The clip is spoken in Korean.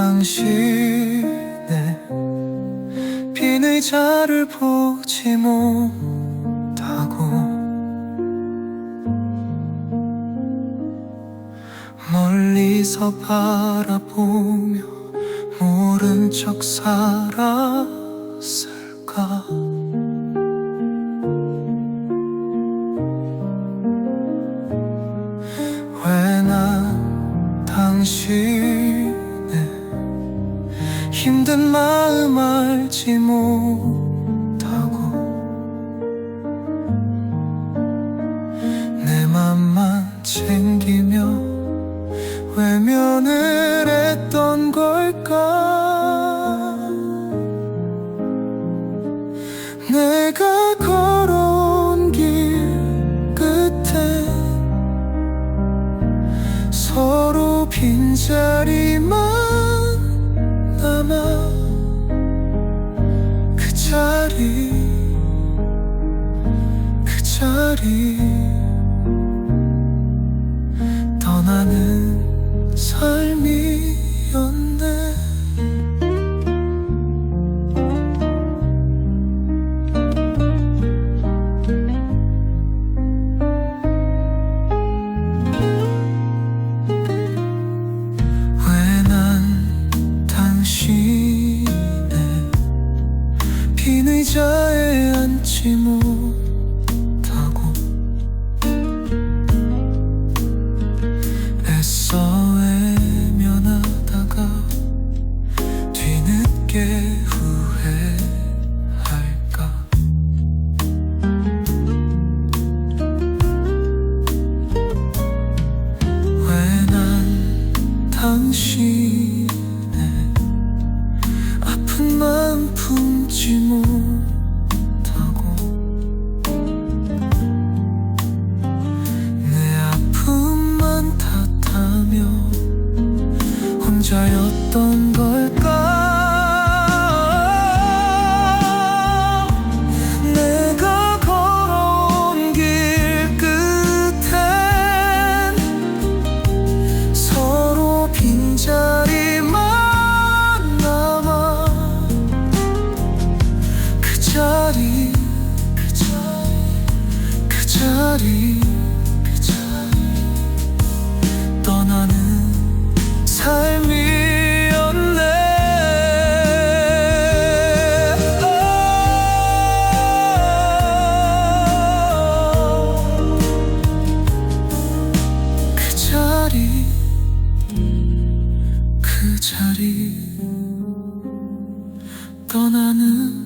당신의 빈의자를 보지 못하고 멀리서 바라보며 모른 척 살았을까? 왜 난 당신 힘든 마음 알지 못하고 내 맘만 챙기며 외면을 했던 걸까? 내가 걸어온 길 끝에 서로 빈자리만 자리 떠나는 삶이었네. 왜 난 당신의 빈 의자에 앉지 못 뒤늦게 후회할까? 왜 난 당신의 아픈 마음 품지 못하고 내 아픔만 탓하며 혼자였던 걸 자리 그 자리 떠나는 삶이었네. 그 자리 그 자리 떠나는